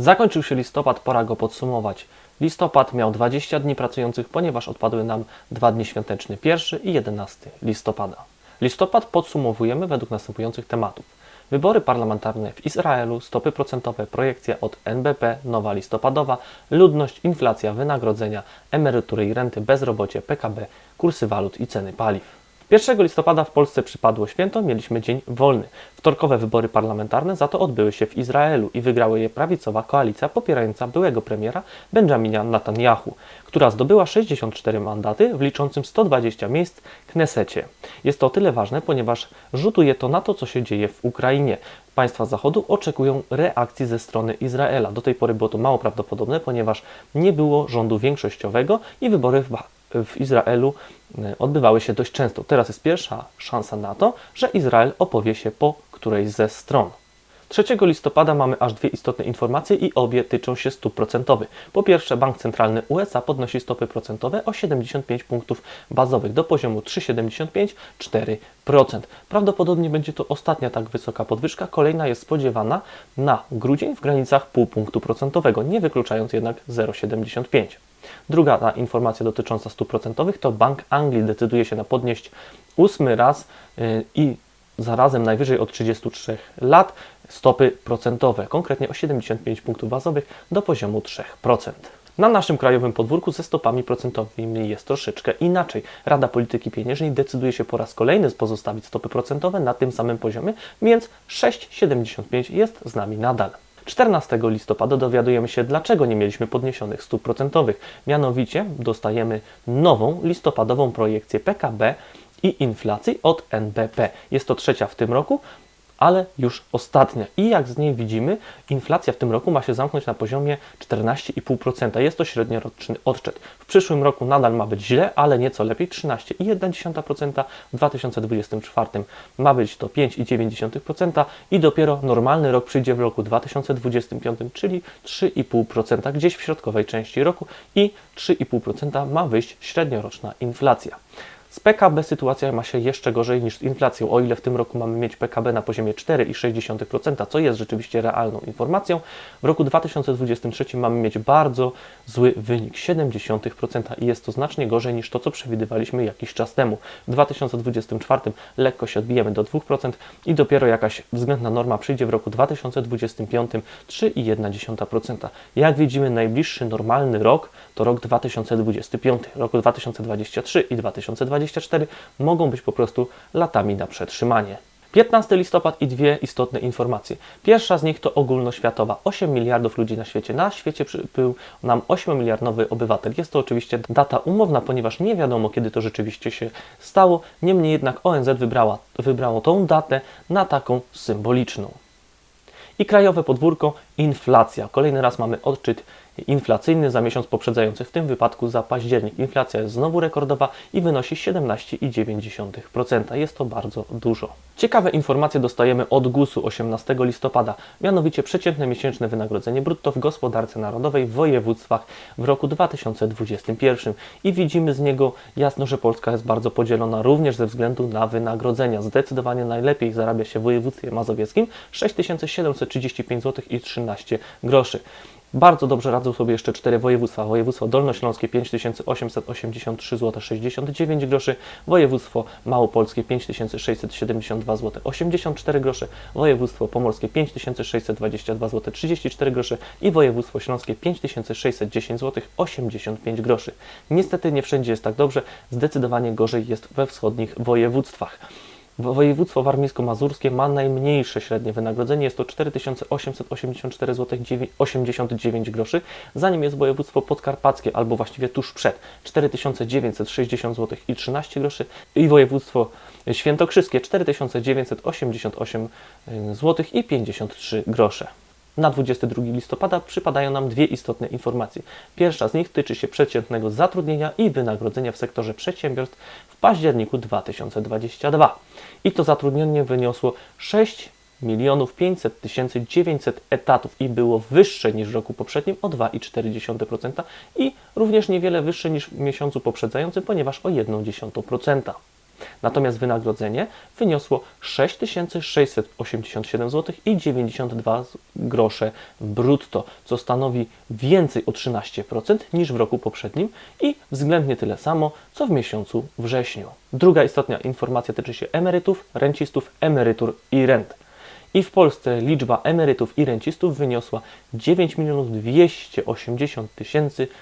Zakończył się listopad, pora go podsumować. Listopad miał 20 dni pracujących, ponieważ odpadły nam dwa dni świąteczne, 1 i 11 listopada. Listopad podsumowujemy według następujących tematów. Wybory parlamentarne w Izraelu, stopy procentowe, projekcja od NBP, nowa listopadowa, ludność, inflacja, wynagrodzenia, emerytury i renty, bezrobocie, PKB, kursy walut i ceny paliw. 1 listopada w Polsce przypadło święto, mieliśmy dzień wolny. Wtorkowe wybory parlamentarne za to odbyły się w Izraelu i wygrały je prawicowa koalicja popierająca byłego premiera Benjamina Netanyahu, która zdobyła 64 mandaty w liczącym 120 miejsc Knesecie. Jest to o tyle ważne, ponieważ rzutuje to na to, co się dzieje w Ukrainie. Państwa Zachodu oczekują reakcji ze strony Izraela. Do tej pory było to mało prawdopodobne, ponieważ nie było rządu większościowego i wybory w w Izraelu e, odbywały się dość często. Teraz jest pierwsza szansa na to, że Izrael opowie się po którejś ze stron. 3 listopada mamy aż dwie istotne informacje i obie tyczą się stóp procentowych. Po pierwsze, Bank Centralny USA podnosi stopy procentowe o 75 punktów bazowych do poziomu 3,75-4%. Prawdopodobnie będzie to ostatnia tak wysoka podwyżka. Kolejna jest spodziewana na grudzień w granicach pół punktu procentowego, nie wykluczając jednak 0,75. Druga ta informacja dotycząca stóp procentowych to Bank Anglii decyduje się na podnieść ósmy raz yy, i zarazem najwyżej od 33 lat stopy procentowe, konkretnie o 75 punktów bazowych do poziomu 3%. Na naszym krajowym podwórku ze stopami procentowymi jest troszeczkę inaczej. Rada Polityki Pieniężnej decyduje się po raz kolejny pozostawić stopy procentowe na tym samym poziomie, więc 6,75 jest z nami nadal. 14 listopada dowiadujemy się, dlaczego nie mieliśmy podniesionych stóp procentowych. Mianowicie dostajemy nową listopadową projekcję PKB i inflacji od NBP. Jest to trzecia w tym roku, ale już ostatnia. I jak z niej widzimy, inflacja w tym roku ma się zamknąć na poziomie 14,5%. Jest to średnioroczny odczyt. W przyszłym roku nadal ma być źle, ale nieco lepiej 13,1%. W 2024 ma być to 5,9% i dopiero normalny rok przyjdzie w roku 2025, czyli 3,5% gdzieś w środkowej części roku i 3,5% ma wyjść średnioroczna inflacja. Z PKB sytuacja ma się jeszcze gorzej niż z inflacją. O ile w tym roku mamy mieć PKB na poziomie 4,6%, co jest rzeczywiście realną informacją, w roku 2023 mamy mieć bardzo zły wynik 0,7% i jest to znacznie gorzej niż to, co przewidywaliśmy jakiś czas temu. W 2024 lekko się odbijemy do 2% i dopiero jakaś względna norma przyjdzie w roku 2025 3,1%. Jak widzimy, najbliższy normalny rok to rok 2025. Rok 2023 i 2024 2024 mogą być po prostu latami na przetrzymanie. 15 listopad i dwie istotne informacje. Pierwsza z nich to ogólnoświatowa. 8 miliardów ludzi na świecie. Na świecie przybył nam 8 miliardowy obywatel. Jest to oczywiście data umowna, ponieważ nie wiadomo, kiedy to rzeczywiście się stało. Niemniej jednak ONZ wybrała, wybrało tą datę na taką symboliczną. I krajowe podwórko inflacja. Kolejny raz mamy odczyt inflacyjny za miesiąc poprzedzający, w tym wypadku za październik. Inflacja jest znowu rekordowa i wynosi 17,9%. Jest to bardzo dużo. Ciekawe informacje dostajemy od GUS-u 18 listopada, mianowicie przeciętne miesięczne wynagrodzenie brutto w gospodarce narodowej w województwach w roku 2021. I widzimy z niego jasno, że Polska jest bardzo podzielona również ze względu na wynagrodzenia. Zdecydowanie najlepiej zarabia się w województwie mazowieckim 6735 zł i 13 groszy. Bardzo dobrze radzą sobie jeszcze cztery województwa. Województwo dolnośląskie 5883 zł 69 groszy, województwo małopolskie 5672 zł 84 grosze, województwo pomorskie 5622 zł 34 grosze i województwo śląskie 5610 zł 85 groszy. Niestety nie wszędzie jest tak dobrze, zdecydowanie gorzej jest we wschodnich województwach. Województwo warmińsko-mazurskie ma najmniejsze średnie wynagrodzenie, jest to 4884 zł 89 groszy, zanim jest województwo podkarpackie, albo właściwie tuż przed 4960 zł i 13 groszy i województwo świętokrzyskie 4988 zł i 53 grosze. Na 22 listopada przypadają nam dwie istotne informacje. Pierwsza z nich tyczy się przeciętnego zatrudnienia i wynagrodzenia w sektorze przedsiębiorstw w październiku 2022. I to zatrudnienie wyniosło 6 milionów 500 tysięcy 900 etatów i było wyższe niż w roku poprzednim o 2,4% i również niewiele wyższe niż w miesiącu poprzedzającym, ponieważ o 1,1%. Natomiast wynagrodzenie wyniosło 6687 zł i 92 grosze brutto, co stanowi więcej o 13% niż w roku poprzednim i względnie tyle samo, co w miesiącu wrześniu. Druga istotna informacja tyczy się emerytów, rencistów, emerytur i rent. I w Polsce liczba emerytów i rencistów wyniosła 9 280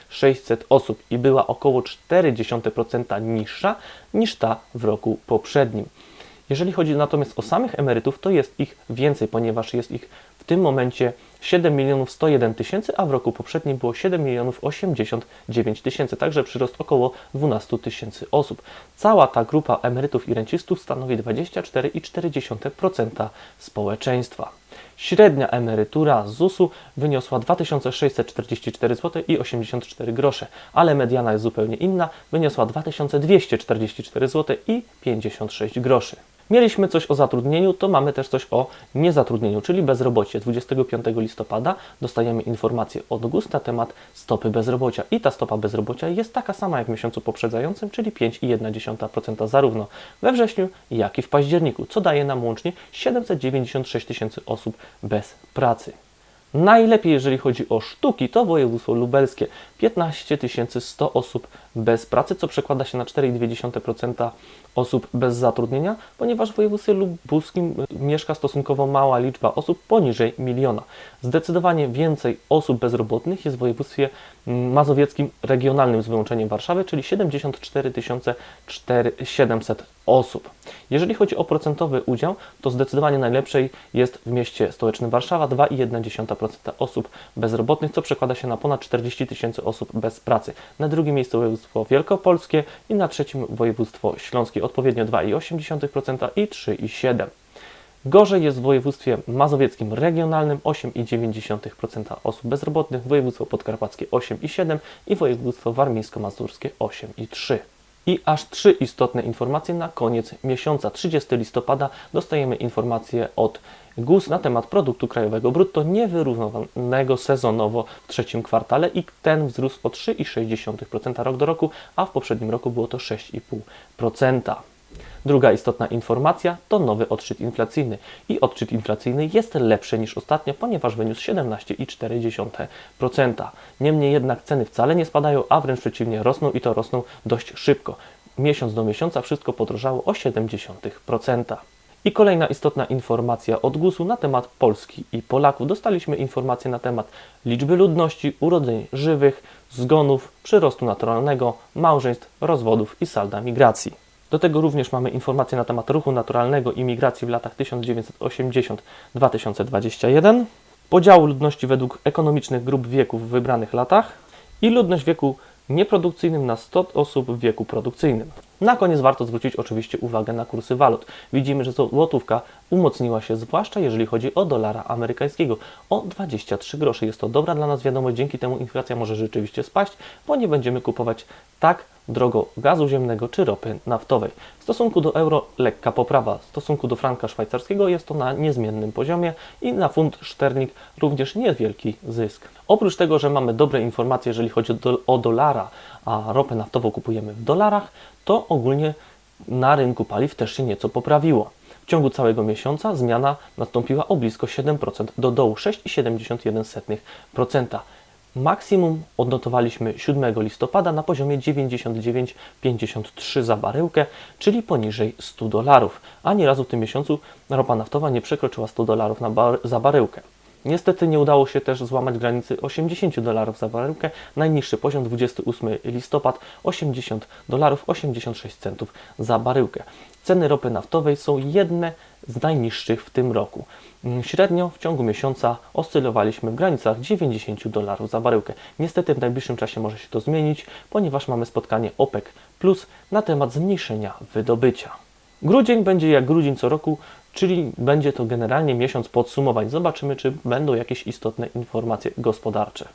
600 osób i była około 0,4% niższa niż ta w roku poprzednim. Jeżeli chodzi natomiast o samych emerytów, to jest ich więcej, ponieważ jest ich w tym momencie 7 milionów 101 tysięcy, a w roku poprzednim było 7 milionów 89 tysięcy, także przyrost około 12 tysięcy osób. Cała ta grupa emerytów i rencistów stanowi 24,4% społeczeństwa. Średnia emerytura ZUS-u wyniosła 2644 zł i 84 grosze, ale mediana jest zupełnie inna, wyniosła 2244 zł i 56 groszy. Mieliśmy coś o zatrudnieniu, to mamy też coś o niezatrudnieniu, czyli bezrobocie. 25 listopada dostajemy informację od GUS na temat stopy bezrobocia i ta stopa bezrobocia jest taka sama jak w miesiącu poprzedzającym, czyli 5,1% zarówno we wrześniu, jak i w październiku, co daje nam łącznie 796 tysięcy osób bez pracy. Najlepiej, jeżeli chodzi o sztuki, to województwo lubelskie 15 100 osób bez pracy, co przekłada się na 4,2% osób bez zatrudnienia, ponieważ w województwie lubuskim mieszka stosunkowo mała liczba osób poniżej miliona. Zdecydowanie więcej osób bezrobotnych jest w województwie mazowieckim regionalnym z wyłączeniem Warszawy, czyli 74 700 osób. Jeżeli chodzi o procentowy udział, to zdecydowanie najlepszej jest w mieście stołecznym Warszawa 2,1% osób bezrobotnych, co przekłada się na ponad 40 tysięcy osób bez pracy. Na drugim miejscu województwo wielkopolskie i na trzecim województwo śląskie odpowiednio 2,8% i 3,7%. Gorzej jest w województwie mazowieckim regionalnym 8,9% osób bezrobotnych, województwo podkarpackie 8,7% i województwo warmińsko-mazurskie 8,3%. I aż trzy istotne informacje na koniec miesiąca. 30 listopada dostajemy informację od GUS na temat produktu krajowego brutto niewyrównanego sezonowo w trzecim kwartale i ten wzrósł o 3,6% rok do roku, a w poprzednim roku było to 6,5%. Druga istotna informacja to nowy odczyt inflacyjny. I odczyt inflacyjny jest lepszy niż ostatnio, ponieważ wyniósł 17,4%. Niemniej jednak ceny wcale nie spadają, a wręcz przeciwnie rosną i to rosną dość szybko. Miesiąc do miesiąca wszystko podrożało o 0,7%. I kolejna istotna informacja od GUS-u na temat Polski i Polaków. Dostaliśmy informacje na temat liczby ludności, urodzeń żywych, zgonów, przyrostu naturalnego, małżeństw, rozwodów i salda migracji. Do tego również mamy informacje na temat ruchu naturalnego i migracji w latach 1980-2021, podziału ludności według ekonomicznych grup wieku w wybranych latach i ludność wieku nieprodukcyjnym na 100 osób w wieku produkcyjnym. Na koniec warto zwrócić oczywiście uwagę na kursy walut. Widzimy, że złotówka umocniła się, zwłaszcza jeżeli chodzi o dolara amerykańskiego, o 23 groszy. Jest to dobra dla nas wiadomość, dzięki temu inflacja może rzeczywiście spaść, bo nie będziemy kupować tak drogo gazu ziemnego czy ropy naftowej. W stosunku do euro lekka poprawa, w stosunku do franka szwajcarskiego jest to na niezmiennym poziomie i na funt szternik również niewielki zysk. Oprócz tego, że mamy dobre informacje, jeżeli chodzi o dolara, a ropę naftową kupujemy w dolarach, to ogólnie na rynku paliw też się nieco poprawiło. W ciągu całego miesiąca zmiana nastąpiła o blisko 7% do dołu 6,71%. Maksimum odnotowaliśmy 7 listopada na poziomie 99,53 za baryłkę, czyli poniżej 100 dolarów. Ani razu w tym miesiącu ropa naftowa nie przekroczyła 100 dolarów bar za baryłkę. Niestety nie udało się też złamać granicy 80 dolarów za baryłkę. Najniższy poziom 28 listopad 80 dolarów 86 centów za baryłkę. Ceny ropy naftowej są jedne z najniższych w tym roku. Średnio w ciągu miesiąca oscylowaliśmy w granicach 90 dolarów za baryłkę. Niestety w najbliższym czasie może się to zmienić, ponieważ mamy spotkanie OPEC Plus na temat zmniejszenia wydobycia. Grudzień będzie jak grudzień co roku, czyli będzie to generalnie miesiąc podsumowań. Zobaczymy, czy będą jakieś istotne informacje gospodarcze.